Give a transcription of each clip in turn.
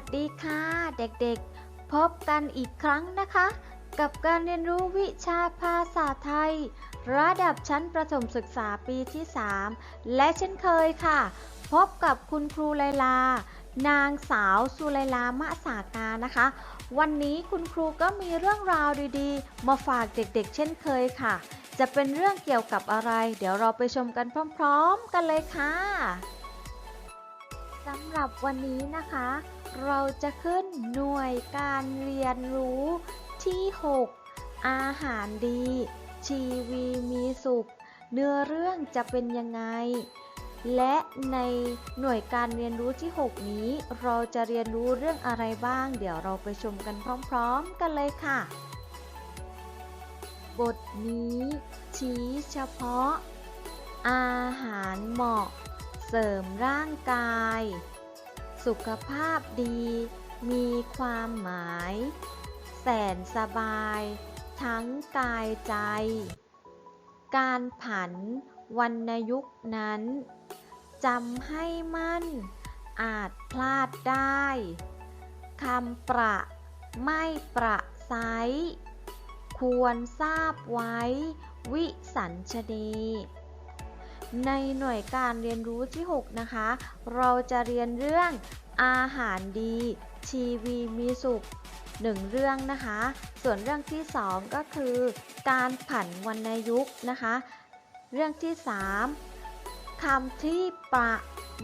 สดีค่ะเด็กๆ พบกันอีกครั้งนะคะ กับการเรียนรู้วิชาภาษาไทย ระดับชั้นประถมศึกษาปีที่ 3 และเช่นเคยค่ะ พบกับคุณครูไลลา นางสาวสุไลลามะสากานะคะ วันนี้คุณครูก็มีเรื่องราวดีๆ มาฝากเด็กๆ เช่นเคยค่ะ จะเป็นเรื่องเกี่ยวกับอะไร เดี๋ยวเราไปชมกันพร้อม ๆ กันเลยค่ะำหรับวันนี้นะคะ เราจะขึ้นหน่วยการเรียนรู้ที่ 6 อาหารดี ชีวีมีสุข เนื้อเรื่องจะเป็นยังไง และในหน่วยการเรียนรู้ที่ 6 นี้ เราจะเรียนรู้เรื่องอะไรบ้าง เดี๋ยวเราไปชมกันพร้อม ๆ กันเลยค่ะ บทนี้ ชี้เฉพาะ อาหารเหมาะเสริมร่างกาย สุขภาพดี มีความหมาย แสนสบาย ทั้งกายใจ การผันวรรณยุกนั้นจำให้มั่น อาจพลาดได้คำประไม่ประไซควรทราบไว้ วิสัญชนี ในหน่วยการเรียนรู้ที่ 6 นะคะ เราจะเรียนเรื่องอาหารดี ชีวีมีสุขหนึ่งเรื่องนะคะ ส่วนเรื่องที่ 2 ก็คือ การผันวรรณยุกต์นะคะ เรื่องที่ 3คำที่ประ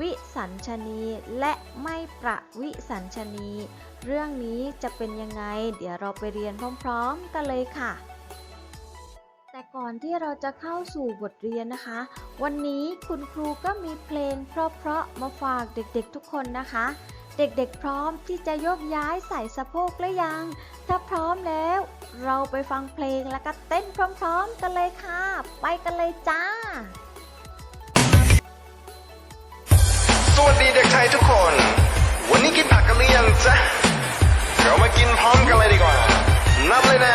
วิสัญชนี และไม่ประวิสัญชนี เรื่องนี้จะเป็นยังไง เดี๋ยวเราไปเรียนพร้อม ๆ กันเลยค่ะ ก่อนที่เราจะเข้าสู่บทเรียนนะคะ วันนี้คุณครูก็มีเพลงเพราะๆมาฝากเด็กๆทุกคนนะคะ เด็กๆพร้อมที่จะยกย้ายใส่สะโพกหรือยัง ถ้าพร้อมแล้ว เราไปฟังเพลงแล้วก็เต้นพร้อมๆกันเลยค่ะ ไปกันเลยจ้า สวัสดีเด็กไทยทุกคน วันนี้กินผักกันหรือยังจ๊ะเรามากินพร้อมกันเลยดีกว่านับเลยนะ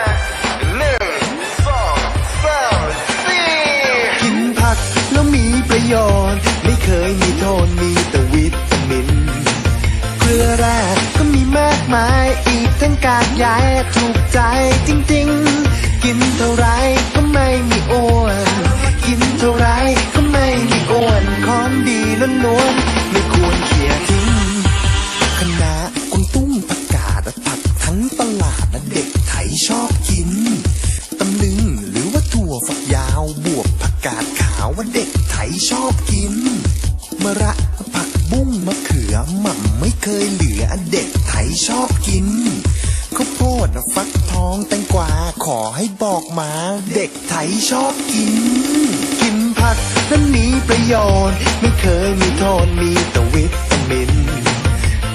ยอนไม่เคยมีโทษมีแต่วิตามิน เกลือแร่ก็มีมากมายอีกทั้งกากใยถูกใจจริงๆ กินเท่าไรก็ไม่มีอ้วน กินเท่าไรก็ไม่มีอ้วนของดีล้วนๆ องแตงกวาขอให้บอกมา เด็กไทยชอบกิน กินผักนั้นมีประโยชน์ ไม่เคยมีโทษมีแต่วิตามิน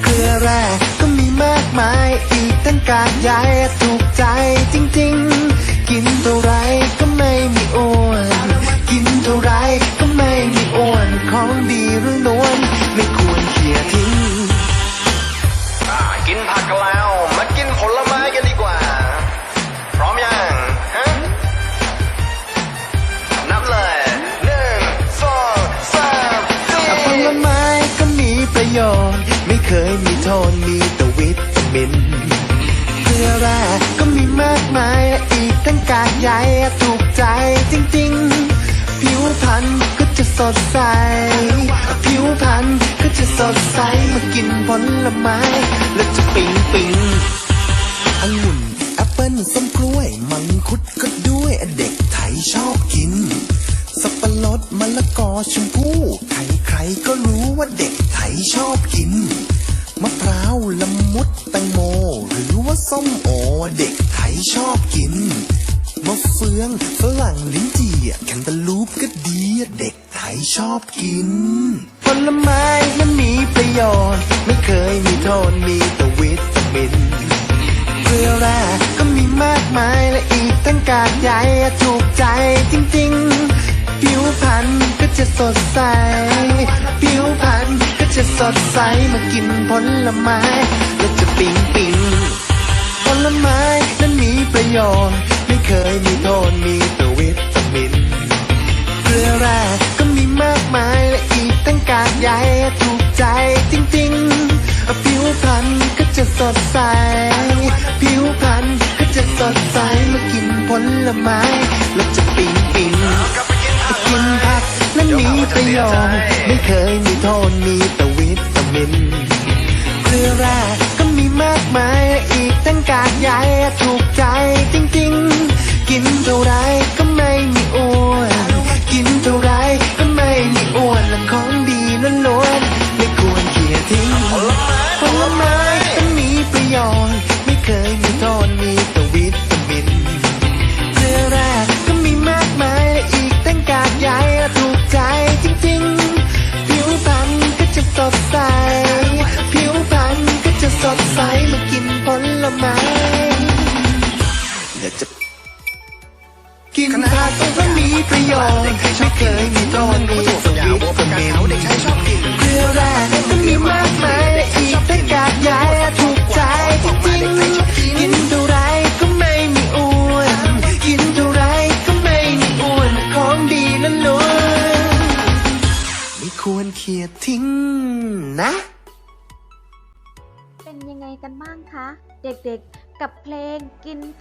เกลือแร่ก็มีมากมาย อีกทั้งกากใยถูกใจจริงๆ กินเท่าไรก็ไม่มีอ้วน กินเท่าไรก็ไม่มีอ้วน ของดีหรือนวลไม่ควรเขี่ยทิ้ง โยน ไม่เคยมีโทษมีแต่วิตามินเกลือแร่ก็มีมากมายอีกทั้งกากใยถูกใจจริงๆ ผิวพรรณก็จะสดใส ผิวพรรณก็จะสดใสมากินผลไม้ แล้วจะปิ๊งปิ๊งองุ่นแอปเปิ้ลส้มกล้วย มังคุดก็ด้วยเด็กไทยชอบกิน สับปะรดมะละกอชมพู่ใค รใครๆก็รู้ว่าเด็กไทยชอบกิน มะพร้าวละมุดแตงโม หรือว่าส้มโอเด็กไทยชอบกิน มะเฟืองฝรั่งลิ้นจี่แคนตาลูปก็ดีเด็กไทยชอบกิน ผลไม้นั้นมีประโยชน์ ไม่เคยมีโทษมีแต่วิตามินเกลือแร่ก็มีมากมายและอีกตั้งกากใยถูกใจจริง ๆ ผิวพรรณก็จะสดใส ผิวพรรณก็จะสดใส มากินผลไม้ แล้วจะปิ๊งปิ๊งผลไม้นั้นมีประโยชน์ ไม่เคยมีโทษมีแต่วิตามิน เกลือแร่ก็มีมากมายและอีกตั้งกากใยถูกใจจริงๆ ผิวพรรณก็จะสดใส ผิวพรรณก็จะสดใสมื่อกินผลไม้ แล้วจะปิ๊งปิ๊ง กินผักนั้นมีประโยชน์ไม่เคยมีโทษมีแต่วิตามินเกลือแร่ก็มีมากมายอีกตั้งกากใยถูกใจจริง ๆ กินเท่าไรก็ไม่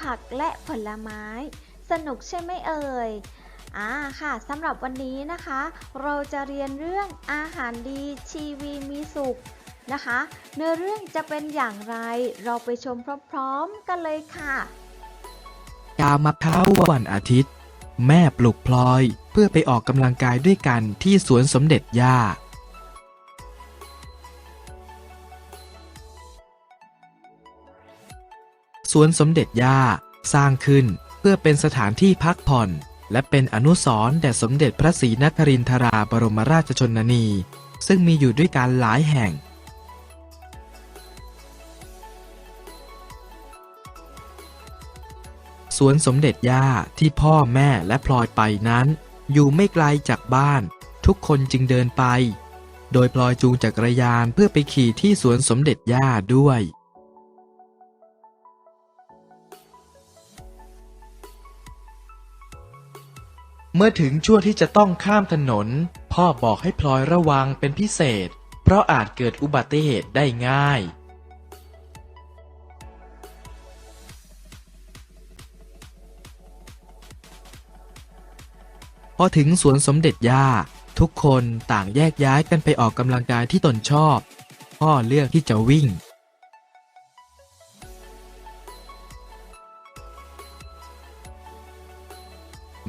ผักและผลไม้ สนุกใช่ไหมเอ่ยอ่าค่ะสำหรับวันนี้นะคะ เราจะเรียนเรื่องอาหารดีชีวีมีสุขนะคะ เนื้อเรื่องจะเป็นอย่างไรเราไปชมพร้อมๆกันเลยค่ะยามมาเช้าวันอาทิตย์ แม่ปลุกพลอยเพื่อไปออกกำลังกายด้วยกันที่สวนสมเด็จย่า วนสมเด็จย่า สร้างขึ้นเพื่อเป็นสถานที่พักผ่อน และเป็นอนุสรณ์แด่สมเด็จพระศรีนครินทราบรมราชชนนี ซึ่งมีอยู่ด้วยกันหลายแห่ง สวนสมเด็จย่าที่พ่อแม่และพลอยไปนั้น อยู่ไม่ไกลจากบ้าน ทุกคนจึงเดินไป โดยพลอยจูงจักรยานเพื่อไปขี่ที่สวนสมเด็จย่าด้วย เมื่อถึงช่วงที่จะต้องข้ามถนน พ่อบอกให้พลอยระวังเป็นพิเศษ เพราะอาจเกิดอุบัติเหตุได้ง่าย พอถึงสวนสมเด็จย่า ทุกคนต่างแยกย้ายกันไปออกกำลังกายที่ตนชอบ พ่อเลือกที่จะวิ่ง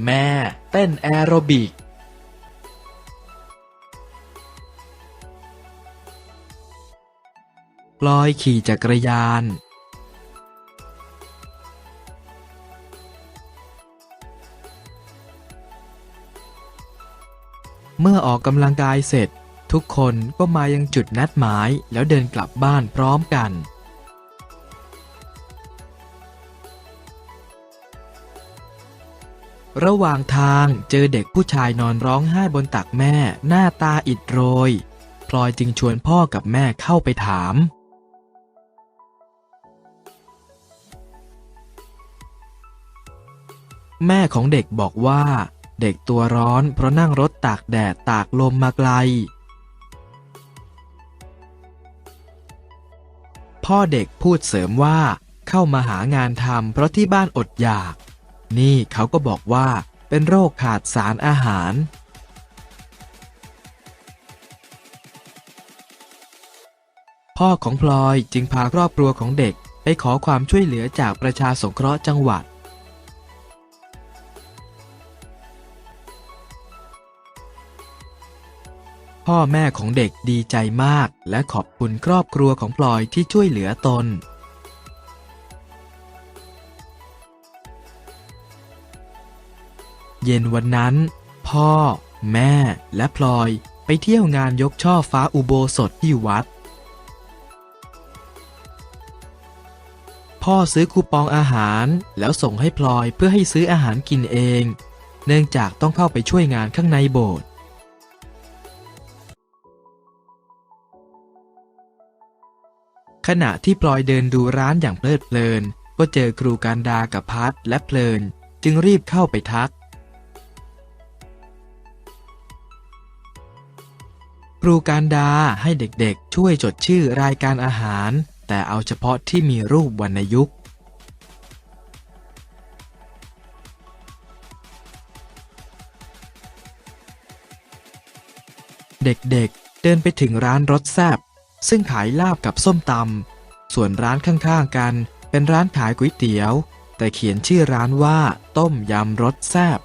แม่เต้นแอโรบิกปลอยขี่จักรยาน เมื่อออกกำลังกายเสร็จ ทุกคนก็มายังจุดนัดหมายแล้วเดินกลับบ้านพร้อมกัน ระหว่างทางเจอเด็กผู้ชายนอนร้องไห้บนตักแม่ หน้าตาอิดโรย พลอยจึงชวนพ่อกับแม่เข้าไปถาม แม่ของเด็กบอกว่า เด็กตัวร้อนเพราะนั่งรถตากแดดตากลมมาไกล พ่อเด็กพูดเสริมว่าเข้ามาหางานทำเพราะที่บ้านอดอยาก นี่เขาก็บอกว่าเป็นโรคขาดสารอาหาร พ่อของพลอยจึงพาครอบครัวของเด็กไปขอความช่วยเหลือจากประชาสงเคราะห์จังหวัด พ่อแม่ของเด็กดีใจมากและขอบคุณครอบครัวของพลอยที่ช่วยเหลือตน เย็นวันนั้น พ่อ แม่และพลอยไปเที่ยวงานยกช่อฟ้าอุโบสถที่วัด พ่อซื้อคูปองอาหารแล้วส่งให้พลอยเพื่อให้ซื้ออาหารกินเอง เนื่องจากต้องเข้าไปช่วยงานข้างในโบสถ์ขณะที่พลอยเดินดูร้านอย่างเพลิดเพลิน ก็เจอครูการดากับพัดและเพลิน จึงรีบเข้าไปทัก รูการดาให้เด็กๆ ช่วยจดชื่อรายการอาหาร แต่เอาเฉพาะที่มีรูปวรรณยุกต์เด็กๆ เดินไปถึงร้านรสแซบซึ่งขายลาบกับส้มตำส่วนร้านข้างๆกันเป็นร้านขายก๋วยเตี๋ยว แต่เขียนชื่อร้านว่าต้มยำรสแซบ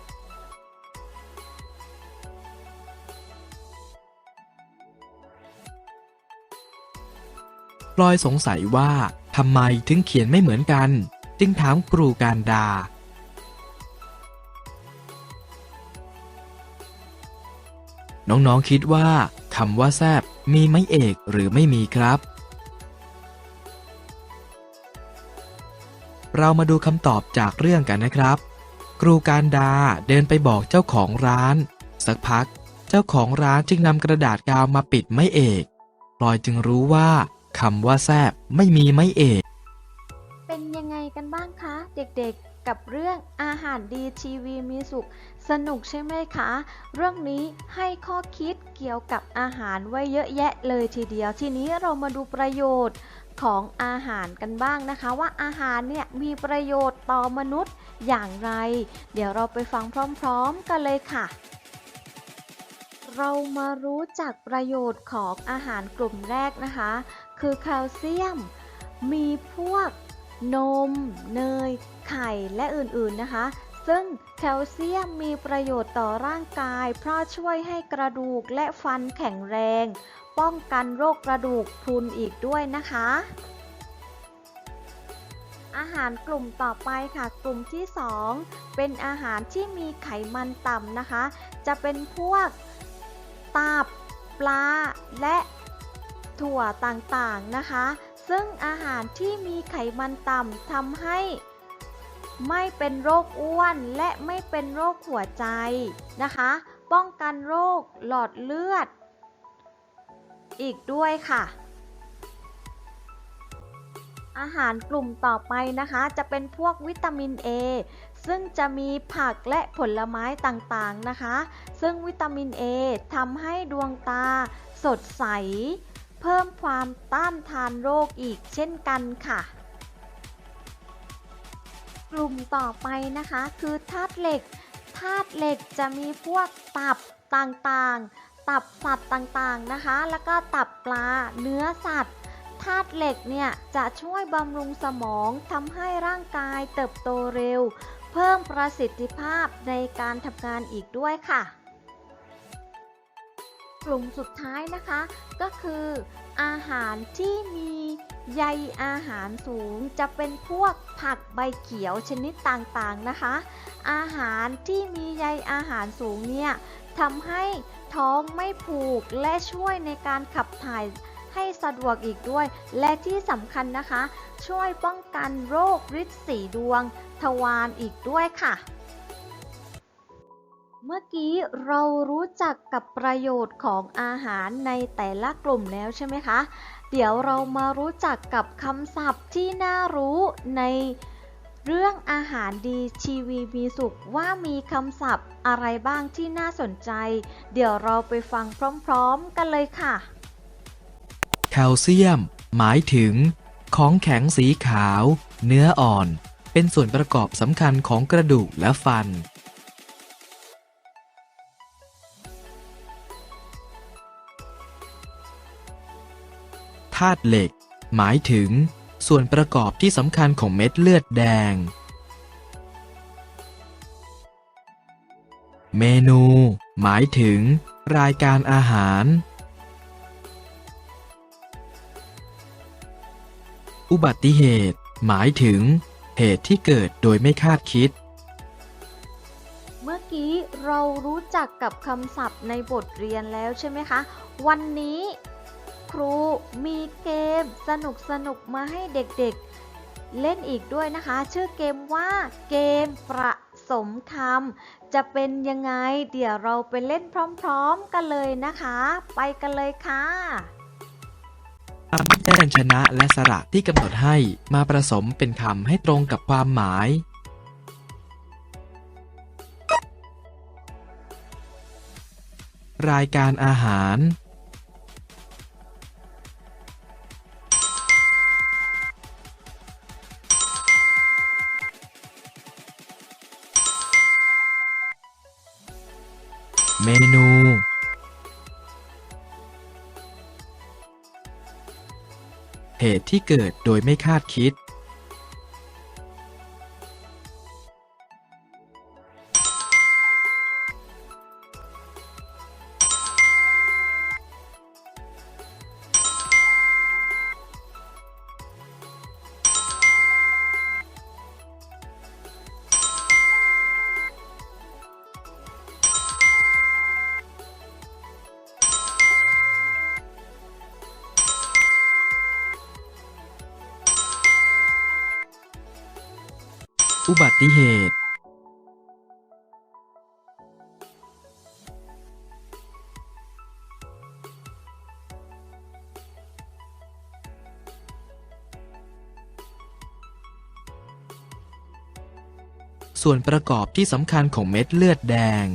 พลอยสงสัยว่าทำไมถึงเขียนไม่เหมือนกัน จึงถามครูการดา น้องๆคิดว่าคำว่าแซบมีไม้เอกหรือไม่มีครับ เรามาดูคำตอบจากเรื่องกันนะครับ ครูการดาเดินไปบอกเจ้าของร้าน สักพัก เจ้าของร้านจึงนำกระดาษกาวมาปิดไม้เอกพลอยจึงรู้ว่า คำว่าแซบไม่มีไม้เอก เป็นยังไงกันบ้างคะ เด็กๆกับเรื่องอาหารดีทีวีมีสุข สนุกใช่ไหมคะ เรื่องนี้ให้ข้อคิดเกี่ยวกับอาหารไว้เยอะแยะเลยทีเดียวทีนี้เรามาดูประโยชน์ของอาหารกันบ้างนะคะ ว่าอาหารเนี่ยมีประโยชน์ต่อมนุษย์อย่างไร เดี๋ยวเราไปฟังพร้อม ๆ กันเลยค่ะเรามารู้จักประโยชน์ของอาหารกลุ่มแรกนะคะ คือแคลเซียม มีพวกนม เนย ไข่และอื่นๆนะคะ ซึ่งแคลเซียมมีประโยชน์ต่อร่างกาย เพราะช่วยให้กระดูกและฟันแข็งแรง ป้องกันโรคกระดูกพรุนอีกด้วยนะคะ อาหารกลุ่มต่อไปค่ะ กลุ่มที่ 2 เป็นอาหารที่มีไขมันต่ำนะคะ จะเป็นพวกตับ ปลา และ ถั่วต่างๆนะคะ ซึ่งอาหารที่มีไขมันต่ำทำให้ ไม่เป็นโรคอ้วนและไม่เป็นโรคหัวใจนะคะ ป้องกันโรคหลอดเลือด อีกด้วยค่ะอาหารกลุ่มต่อไปนะคะ จะเป็นพวกวิตามิน A ซึ่งจะมีผักและผลไม้ต่างๆนะคะ ซึ่งวิตามิน A ทำให้ดวงตาสดใส เพิ่มความต้านทานโรคอีกเช่นกันค่ะ กลุ่มต่อไปนะคะคือธาตุเหล็กธาตุเหล็กจะมีพวกตับต่างๆ ตับสัตว์ต่างๆนะคะ แล้วก็ตับปลาเนื้อสัตว์ธาตุเหล็กเนี่ยจะช่วยบำรุงสมองทำให้ร่างกายเติบโตเร็ว เพิ่มประสิทธิภาพในการทำงานอีกด้วยค่ะ กลุ่มสุดท้ายนะคะ ก็คืออาหารที่มีใยอาหารสูงจะเป็นพวกผักใบเขียวชนิดต่างๆนะคะ อาหารที่มีใยอาหารสูงเนี่ยทำให้ท้องไม่ผูกและช่วยในการขับถ่ายให้สะดวกอีกด้วย และที่สำคัญนะคะ ช่วยป้องกันโรคฤทธิ์สีดวง ทวารอีกด้วยค่ะ เมื่อกี้เรารู้จักกับประโยชน์ของอาหารในแต่ละกลุ่มแล้วใช่ไหมคะ เดี๋ยวเรามารู้จักกับคำศัพท์ที่น่ารู้ในเรื่องอาหารดีชีวีมีสุขว่ามีคำศัพท์อะไรบ้างที่น่าสนใจ เดี๋ยวเราไปฟังพร้อมๆกันเลยค่ะ แคลเซียม หมายถึง ของแข็งสีขาว เนื้ออ่อน เป็นส่วนประกอบสำคัญของกระดูกและฟันาตุเหล็ก หมายถึง ส่วนประกอบที่สำคัญของเม็ดเลือดแดง เมนู หมายถึง รายการอาหาร อุบัติเหตุ หมายถึง เหตุที่เกิดโดยไม่คาดคิดเมื่อกี้เรารู้จักกับคำศัพท์ในบทเรียนแล้วใช่ไหมคะ วันนี้ ครูมีเกมสนุกสนุกมาให้เด็กๆ เล่นอีกด้วยนะคะ ชื่อเกมว่าเกมประสมคำจะเป็นยังไง เดี๋ยวเราไปเล่นพร้อมๆกันเลยนะคะ ไปกันเลยค่ะนำพยัญชนะและสระที่กำหนดให้มาผสมเป็นคำให้ตรงกับความหมายรายการอาหาร นู เหตุที่เกิดโดยไม่คาดคิด อุบัติเหตุ ส่วนประกอบที่สำคัญของเม็ดเลือดแดง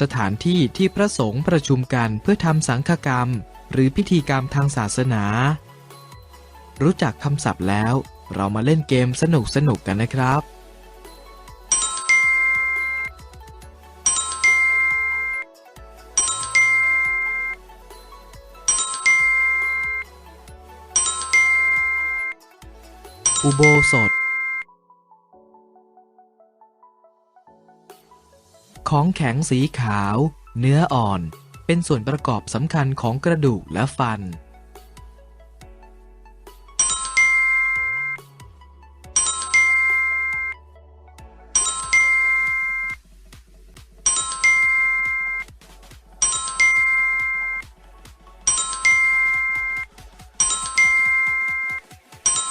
สถานที่ที่พระสงฆ์ประชุมกันเพื่อทำสังฆกรรม หรือพิธีกรรมทางศาสนา รู้จักคำศัพท์แล้ว เรามาเล่นเกมสนุกสนุกๆกันนะครับ อุโบสถ ของแข็งสีขาว เนื้ออ่อน เป็นส่วนประกอบสำคัญของกระดูกและฟัน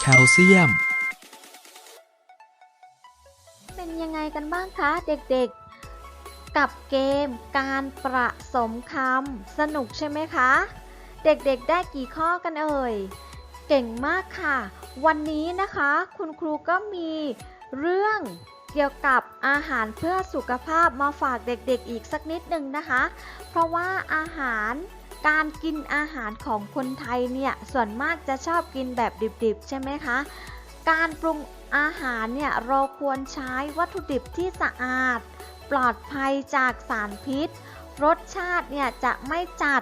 แคลเซียม เป็นยังไงกันบ้างคะเด็กๆ กับเกมการประสมคำสนุกใช่ไหมคะ เด็กๆได้กี่ข้อกันเอ่ย เก่งมากค่ะ วันนี้นะคะคุณครูก็มีเรื่องเกี่ยวกับอาหารเพื่อสุขภาพมาฝากเด็กๆอีกสักนิดหนึ่งนะคะ เพราะว่าอาหารการกินอาหารของคนไทยเนี่ยส่วนมากจะชอบกินแบบดิบๆ ใช่ไหมคะ การปรุงอาหารเนี่ยเราควรใช้วัตถุดิบที่สะอาด ปลอดภัยจากสารพิษ รสชาติเนี่ยจะไม่จัด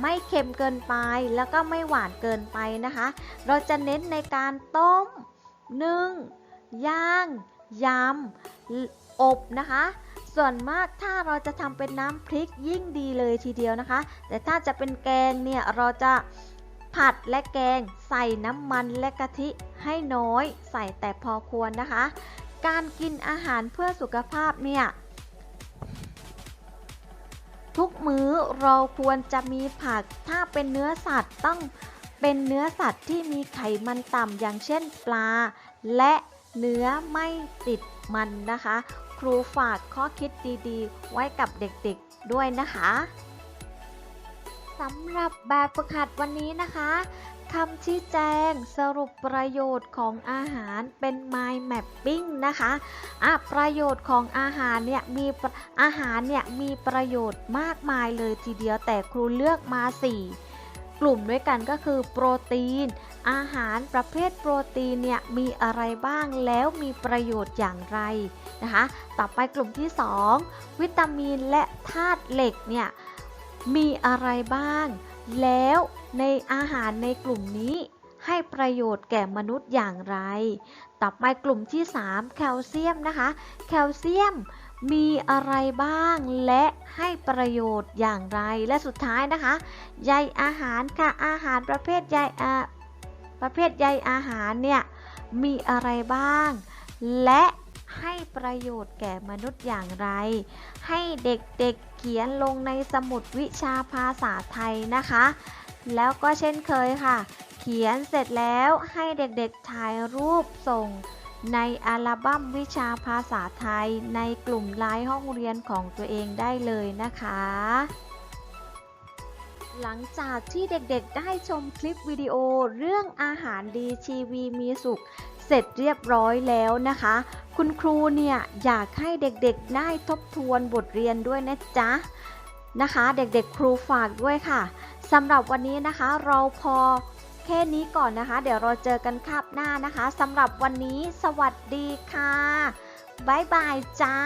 ไม่เค็มเกินไปแล้วก็ไม่หวานเกินไปนะคะ เราจะเน้นในการต้ม นึ่ง ย่าง ยำ อบนะคะ ส่วนมากถ้าเราจะทำเป็นน้ำพริกยิ่งดีเลยทีเดียวนะคะ แต่ถ้าจะเป็นแกงเนี่ยเราจะผัดและแกงใส่น้ำมันและกะทิให้น้อย ใส่แต่พอควรนะคะ การกินอาหารเพื่อสุขภาพเนี่ย ทุกมื้อเราควรจะมีผัก ถ้าเป็นเนื้อสัตว์ต้องเป็นเนื้อสัตว์ที่มีไขมันต่ำอย่างเช่นปลา และเนื้อไม่ติดมันนะคะ ครูฝากข้อคิดดีๆ ไว้กับเด็กๆด้วยนะคะสำหรับแบบฝึกหัดวันนี้นะคะ คำชี้แจงสรุปประโยชน์ของอาหารเป็น mind mapping นะคะอะประโยชน์ของอาหารเนี่ยมีอาหารเนี่ยมีประโยชน์มากมายเลยทีเดียวแต่ครูเลือกมา 4 กลุ่มด้วยกันก็คือโปรตีน อาหารประเภทโปรตีนเนี่ยมีอะไรบ้างแล้วมีประโยชน์อย่างไรนะคะต่อไปกลุ่มที่ 2 วิตามินและธาตุเหล็กเนี่ยมีอะไรบ้างแล้ว ในอาหารในกลุ่มนี้ให้ประโยชน์แก่มนุษย์อย่างไร ต่อไปกลุ่มที่ 3 แคลเซียมนะคะ แคลเซียมมีอะไรบ้างและให้ประโยชน์อย่างไร และสุดท้ายนะคะ ใยอาหารค่ะ อาหารประเภทใยอาประเภทใยอาหารเนี่ยมีอะไรบ้าง และให้ประโยชน์แก่มนุษย์อย่างไร ให้เด็กๆเขียนลงในสมุดวิชาภาษาไทยนะคะ แล้วก็เช่นเคยค่ะ เขียนเสร็จแล้วให้เด็กๆถ่ายรูปส่ง ในอัลบั้มวิชาภาษาไทยในกลุ่มไลน์ห้องเรียนของตัวเองได้เลยนะคะ หลังจากที่เด็กๆได้ชมคลิปวิดีโอเรื่องอาหารดีชีวีมีสุขเสร็จเรียบร้อยแล้วนะคะ คุณครูเนี่ยอยากให้เด็กๆได้ทบทวนบทเรียนด้วยนะจ๊ะนะคะ เด็กๆครูฝากด้วยค่ะ สำหรับวันนี้นะคะเราพอแค่นี้ก่อนนะคะ เดี๋ยวเราเจอกันคาบหน้านะคะสำหรับวันนี้สวัสดีค่ะ บ๊ายบายจ้า